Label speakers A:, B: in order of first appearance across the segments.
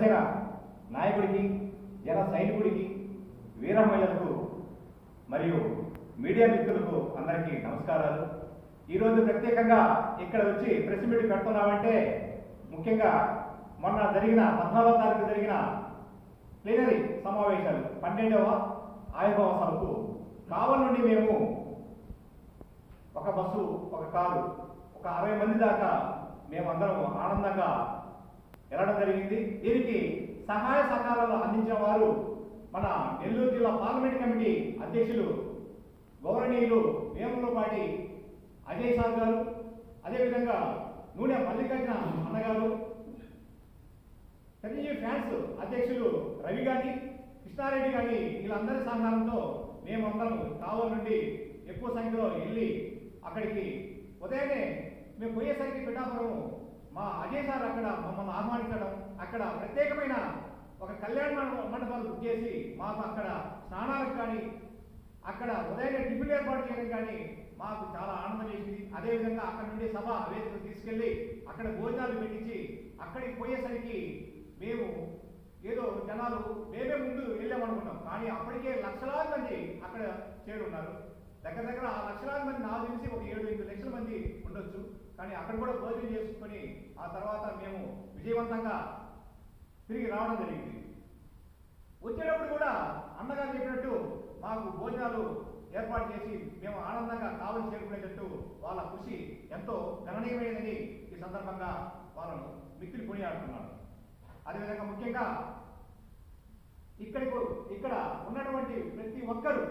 A: జనసేన నాయకుడికి జన సైనికుడికి వీర మహిళలకు మరియు మీడియా మిత్రులకు అందరికీ నమస్కారాలు. ఈరోజు ప్రత్యేకంగా ఇక్కడ వచ్చి ప్రెస్ మీట్ పెడుతున్నామంటే ముఖ్యంగా మొన్న జరిగిన పద్నాలుగో తారీఖు జరిగిన ప్లీనరీ సమావేశాలు పన్నెండవ ఆవిర్భావ సభకు కావల్ నుండి మేము ఒక బస్సు ఒక కారు ఒక అరవై మంది దాకా మేమందరం ఆనందంగా వెళ్ళడం జరిగింది. దీనికి సహాయ సహకారాలు అందించిన వారు మన నెల్లూరు జిల్లా పార్లమెంట్ కమిటీ అధ్యక్షులు గౌరవనీయులు వేములపాటి అజయ్ సార్ గారు అదేవిధంగా నూనె మల్లికార్జున అన్నగారు చిరంజీవి ఫ్యాన్స్ అధ్యక్షులు రవి గారి కృష్ణారెడ్డి గారి వీళ్ళందరి సహకారంతో మేమందరం కావల్ నుండి ఎక్కువ సంఖ్యలో వెళ్ళి అక్కడికి ఉదయాన్నే మేము పోయేసరికి పిఠాపురం మా అజయ్ సార్ అక్కడ మమ్మల్ని ఆహ్వానించడం అక్కడ ప్రత్యేకమైన ఒక కళ్యాణ మండపాలు బుక్ చేసి మాకు అక్కడ స్నానాలకు కానీ అక్కడ ఉదయం టిఫిన్ ఏర్పాటు చేయడం కానీ మాకు చాలా ఆనందం వేసింది. అదేవిధంగా అక్కడ నుండి సభ వేదికలు తీసుకెళ్ళి అక్కడ భోజనాలు పెట్టించి అక్కడికి పోయేసరికి మేము ఏదో జనాలు మేమే ముందు వెళ్ళామనుకున్నాం. కానీ అప్పటికే లక్షలాది మంది అక్కడ చేరున్నారు. దగ్గర దగ్గర ఆ లక్షలాది మంది నాకు తెలిసి ఒక ఏడు ఎనిమిది లక్షల మంది ఉండొచ్చు. కానీ అక్కడ కూడా భోజనం చేసుకొని ఆ తర్వాత మేము విజయవంతంగా తిరిగి రావడం జరిగింది. వచ్చేటప్పుడు కూడా అన్నగారు చెప్పినట్టు మాకు భోజనాలు ఏర్పాటు చేసి మేము ఆనందంగా కావలి చేరుకునేటట్టు వాళ్ళ కృషి ఎంతో గణనీయమైనదని ఈ సందర్భంగా వాళ్ళను మిక్కిలి కొనియాడుతున్నాను అదేవిధంగా ముఖ్యంగా ఇక్కడికి ఇక్కడ ఉన్నటువంటి ప్రతి ఒక్కరూ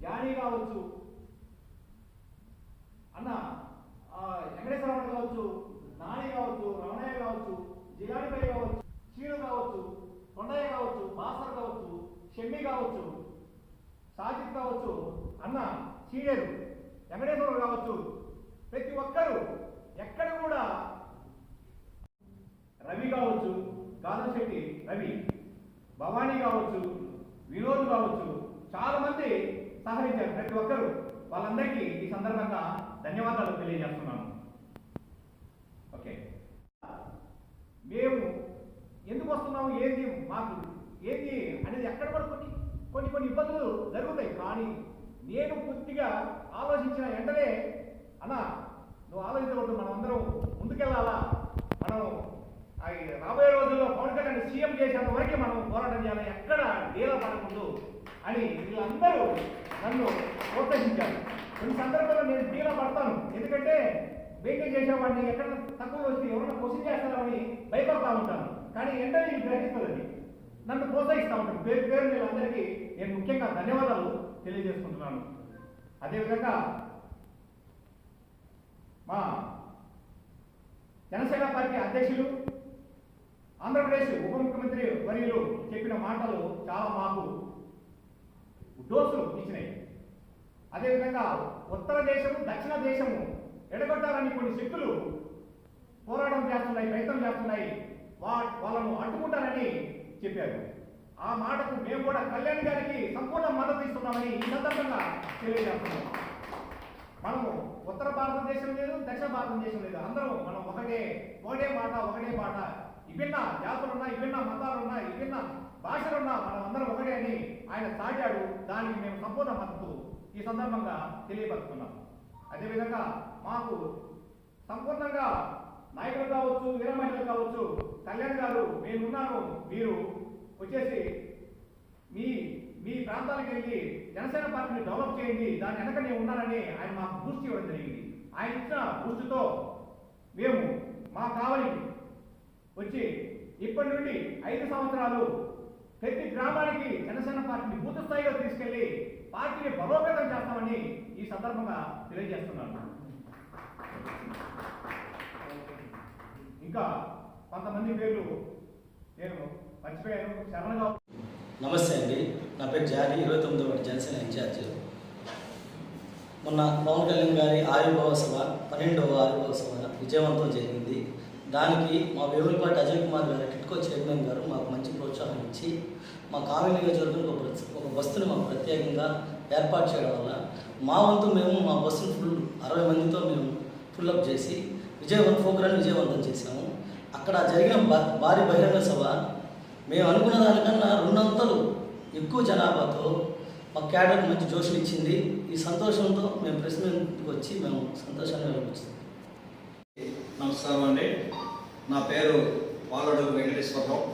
A: జానీ కావచ్చు అన్న వెంకటేశ్వర కావచ్చు నాని కావచ్చు రమణయ్య కావచ్చు జిలాడిపల్లి కావచ్చు చీను కావచ్చు కొండయ్య కావచ్చు బాసర్ కావచ్చు షెమ్మి కావచ్చు సాజిద్ కావచ్చు అన్న చీడేరు వెంకటేశ్వరరావు కావచ్చు ప్రతి ఒక్కరూ ఎక్కడ కూడా రవి కావచ్చు గాధశెట్టి రవి భవానీ కావచ్చు వినోద్ కావచ్చు చాలా మంది సహకరించారు. ప్రతి ఒక్కరు వాళ్ళందరికీ ఈ సందర్భంగా ధన్యవాదాలు తెలియజేస్తున్నాను. ఓకే. మేము ఎందుకు వస్తున్నాము? ఏంది మాకు? ఏంది అనేది ఎక్కడ కూడా కొన్ని కొన్ని కొన్ని ఇబ్బందులు జరుగుతాయి. కానీ నేను పూర్తిగా ఆలోచించిన వెంటనే అన్న నువ్వు ఆలోచించకూడదు. మనం అందరం ముందుకెళ్ళాలా? మనం రాబోయే రోజుల్లో పవన్ కళ్యాణ్ సీఎం చేసేంత వరకు మనం పోరాటం చేయాలి. ఎక్కడ డీలా పడకూడదు. అని వీళ్ళందరూ నన్ను ప్రోత్సహించారు. కొన్ని సందర్భాల్లో నేను డీలా పడతాను. ఎందుకంటే వెయిటింగ్ చేసేవాడిని ఎక్కడ తక్కువ వస్తే ఎవరైనా క్వశ్చన్ చేస్తారని భయపడతా ఉంటాను. కానీ వెంటనే నేను గ్రహిస్తుంది నన్ను ప్రోత్సహిస్తూ ఉంటాను పేరు పేరు వీళ్ళందరికీ నేను ముఖ్యంగా ధన్యవాదాలు తెలియజేసుకుంటున్నాను. అదేవిధంగా మా జనసేన పార్టీ అధ్యక్షులు ఆంధ్రప్రదేశ్ ఉప ముఖ్యమంత్రి వర్యులు చెప్పిన మాటలు చాలా మాకు డోసులు ఇచ్చినాయి. అదేవిధంగా ఉత్తర దేశము దక్షిణ దేశము ఎడగొట్టాలని కొన్ని శక్తులు పోరాటం చేస్తున్నాయి ప్రయత్నం చేస్తున్నాయి. వా వాళ్ళను అడ్డుకుంటారని చెప్పారు. ఆ మాటకు మేము కూడా కళ్యాణ్ గారికి సంపూర్ణ మద్దతు ఇస్తున్నామని ఈ సందర్భంగా తెలియజేస్తున్నాం. మనము ఉత్తర భారతదేశం లేదు దక్షిణ భారతదేశం లేదు. అందరం మనం ఒకటే ఒకటే మాట ఒకటే మాట. విభిన్న జాతులున్నా విభిన్న మతాలున్నా విభిన్న భాషలున్నా మనం అందరం ఒకటే అని ఆయన చాటాడు దానికి మేము సంపూర్ణ మద్దతు ఈ సందర్భంగా తెలియపరుస్తున్నాం. అదేవిధంగా మాకు సంపూర్ణంగా నాయకులు కావచ్చు వీరమహిళలు కావచ్చు కళ్యాణ్ గారు నేనున్నాను మీరు వచ్చేసి మీ మీ ప్రాంతాలకు వెళ్ళి జనసేన పార్టీని డెవలప్ చేయండి. దాని వెనక నేను ఉన్నానని ఆయన మాకు బూస్ట్ ఇవ్వడం జరిగింది. ఆయన ఇచ్చిన బూస్ట్తో మేము మా కావలి వచ్చి ఇప్పటి నుండి ఐదు సంవత్సరాలు ప్రతి గ్రామానికి జనసేన పార్టీని బూత్ స్థాయిలో తీసుకెళ్ళి పార్టీని బలోపేతం చేస్తామని ఈ సందర్భంగా తెలియజేస్తున్నాను. ఇంకా కొంతమంది పేర్లు నేను మర్చిపోయాను. శరణగా
B: నమస్తే అండి. నా పేరు జారీ ఇరవై తొమ్మిదో వాటి జనసేన ఇన్ఛార్జ్. మొన్న పవన్ కళ్యాణ్ గారి ఆవిర్భావ సభ పన్నెండవ ఆవిర్భావ సభ విజయవంతం జరిగింది. దానికి మా వేవులపాటి అజయ్ కుమార్ గారు టిట్కో చైర్మన్ గారు మాకు మంచి ప్రోత్సాహం ఇచ్చి మా కావ్య నియోజకవర్గంలో ఒక ఒక బస్సును మాకు ప్రత్యేకంగా ఏర్పాటు చేయడం వల్ల మా వంతు మేము మా బస్సును ఫుల్ అరవై మందితో మేము ఫుల్ అప్ చేసి విజయవంతం ప్రోగ్రాన్ని విజయవంతం చేశాము. అక్కడ జరిగిన భారీ బహిరంగ సభ మేము అనుకున్న దానికన్నా రెండంతలు ఎక్కువ జనాభాతో మా క్యాడర్కి మంచి జోషం ఇచ్చింది. ఈ సంతోషంతో మేము ప్రెస్ మీట్కి వచ్చి మేము సంతోషాన్ని వెలిపించాం
C: నమస్కారం అండి నా పేరు పాలడు వెంకటేశ్వరరావు.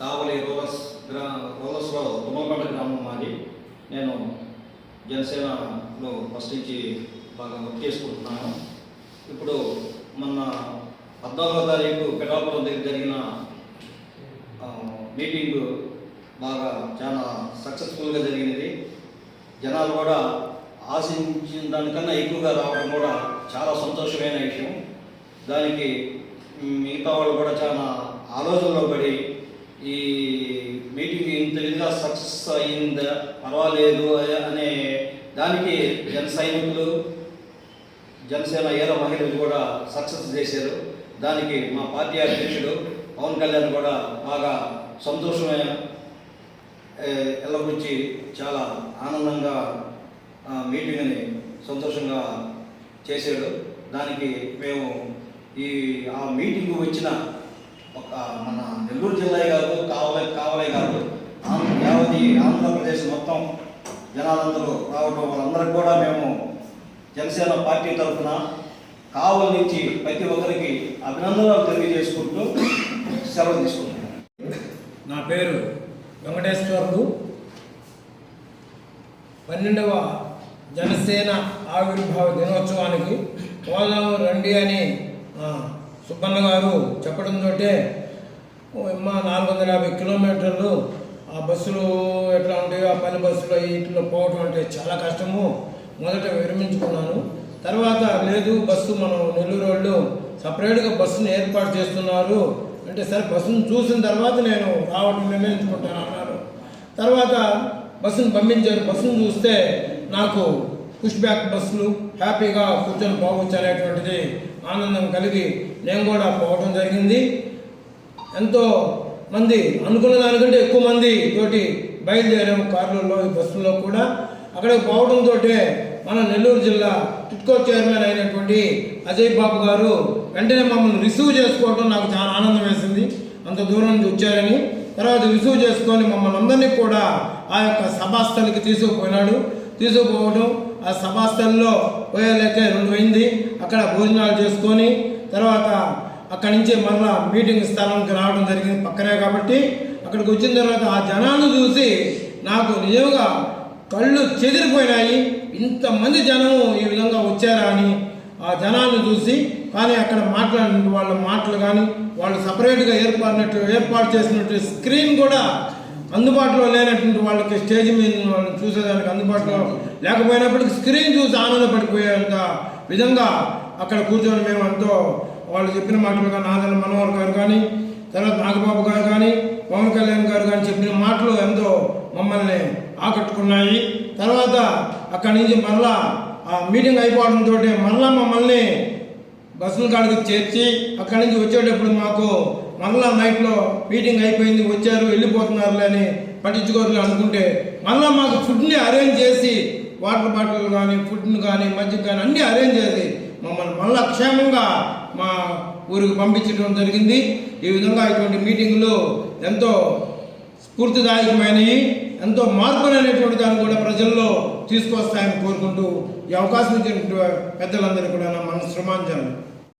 C: కావలి రోలస్ గ్రా రోలస్లో తుమ్మలపేట గ్రామం మాది. నేను జనసేనలో ఫస్ట్ నుంచి బాగా వర్క్ చేసుకుంటున్నాను. ఇప్పుడు మొన్న పద్నాలుగో తారీఖు పిఠాపురం దగ్గర జరిగిన మీటింగ్ బాగా చాలా సక్సెస్ఫుల్గా జరిగినది. జనాలు కూడా ఆశించిన దానికన్నా ఎక్కువగా రావడం కూడా చాలా సంతోషమైన విషయం. దానికి మిగతా వాళ్ళు కూడా చాలా ఆలోచనలో పడి ఈ మీటింగ్ ఇంత విధంగా సక్సెస్ అయ్యిందా పర్వాలేదు అనే దానికి జన సైనికులు జనసేన ఏర మహిళలు కూడా సక్సెస్ చేశారు. దానికి మా పార్టీ అధ్యక్షుడు పవన్ కళ్యాణ్ కూడా బాగా సంతోషమైన ఎల్ల చాలా ఆనందంగా మీటింగ్ని సంతోషంగా చేశాడు. దానికి మేము ఈ ఆ మీటింగ్ వచ్చిన ఒక మన నెల్లూరు జిల్లా కాదు కావలే కావలే కాదు. ఆంధ్ర యావతి ఆంధ్రప్రదేశ్ మొత్తం జనాలందరూ రావడం వాళ్ళందరికీ కూడా మేము జనసేన పార్టీ తరఫున కావల నుంచి ప్రతి ఒక్కరికి అభినందనలు తెలియజేసుకుంటూ సెలవు తీసుకుంటున్నాను
D: నా పేరు వెంకటేశ్వర్లు. పన్నెండవ జనసేన ఆవిర్భావ దినోత్సవానికి పోదాం రండి అని సుబ్బన్న గారు చెప్పడం తోటే మా నాలుగు వందల యాభై కిలోమీటర్లు ఆ బస్సులు ఎట్లా ఉంటాయో ఆ పని బస్సులో వీటిలో పోవడం అంటే చాలా కష్టము. మొదట విరమించుకున్నాను. తర్వాత లేదు బస్సు మనం నెల్లూరు వాళ్ళు సపరేట్గా బస్సును ఏర్పాటు చేస్తున్నారు. అంటే సరే బస్సును చూసిన తర్వాత నేను రావడం నిర్ణయించుకుంటాను అన్నారు. తర్వాత బస్సును పంపించారు. బస్సును చూస్తే నాకు పుష్ బ్యాక్ బస్సులు హ్యాపీగా కూర్చొని పోవచ్చు అనేటువంటిది ఆనందం కలిగి నేను కూడా పోవడం జరిగింది. ఎంతో మంది అనుకున్న దానికంటే ఎక్కువ మంది తోటి బయలుదేరాము కార్లలో ఈ బస్సుల్లో కూడా. అక్కడికి పోవడంతో మన నెల్లూరు జిల్లా టిట్కో చైర్మన్ అయినటువంటి అజయ్ బాబు గారు వెంటనే మమ్మల్ని రిసీవ్ చేసుకోవడం నాకు చాలా ఆనందం వేసింది. అంత దూరం నుంచి వచ్చారని. తర్వాత రిసీవ్ చేసుకొని మమ్మల్ని అందరినీ కూడా ఆ యొక్క సభాస్థలికి తీసుకుపోయినాడు. తీసుకుపోవడం ఆ సమాస్థల్లో పోయేలైతే రెండు అయింది. అక్కడ భోజనాలు చేసుకొని తర్వాత అక్కడి నుంచి మరలా మీటింగ్ స్థలానికి రావడం జరిగింది పక్కనే కాబట్టి. అక్కడికి వచ్చిన తర్వాత ఆ జనాన్ని చూసి నాకు నిజంగా కళ్ళు చెదిరిపోయినాయి. ఇంతమంది జనం ఈ విధంగా వచ్చారా అని ఆ జనాన్ని చూసి కానీ అక్కడ మాట్లాడిన వాళ్ళ మాటలు కానీ వాళ్ళు సపరేట్గా ఏర్పడినట్టు ఏర్పాటు చేసినట్టు స్క్రీన్ కూడా అందుబాటులో లేనటువంటి వాళ్ళకి స్టేజ్ మీద వాళ్ళని చూసేదానికి అందుబాటులో లేకపోయినప్పటికీ స్క్రీన్ చూసి ఆనందపడిపోయేంత విధంగా అక్కడ కూర్చొని మేము ఎంతో వాళ్ళు చెప్పిన మాటలుగా నాదల మనోహర్ గారు కానీ తర్వాత నాగబాబు గారు కానీ పవన్ కళ్యాణ్ గారు కానీ చెప్పిన మాటలు ఎంతో మమ్మల్ని ఆకట్టుకున్నాయి. తర్వాత అక్కడి నుంచి మరలా ఆ మీటింగ్ అయిపోవడంతో మరలా మమ్మల్ని బస్సుల కాడికి చేర్చి అక్కడి నుంచి వచ్చేటప్పుడు మాకు మళ్ళా నైట్లో మీటింగ్ అయిపోయింది వచ్చారు వెళ్ళిపోతున్నారులే అని పట్టించుకోరులే అనుకుంటే మళ్ళీ మాకు ఫుడ్ని అరేంజ్ చేసి వాటర్ బాటిల్ కానీ ఫుడ్ని కానీ మజ్జిగ కానీ అన్నీ అరేంజ్ చేసి మమ్మల్ని మళ్ళా క్షేమంగా మా ఊరికి పంపించడం జరిగింది. ఈ విధంగా ఇటువంటి మీటింగులు ఎంతో స్ఫూర్తిదాయకమైనవి ఎంతో మార్పులు అనేటువంటి దాన్ని కూడా ప్రజల్లో తీసుకొస్తాయని కోరుకుంటూ ఈ అవకాశం ఇచ్చినటువంటి పెద్దలందరికీ కూడా నా మన శ్రమాంజలి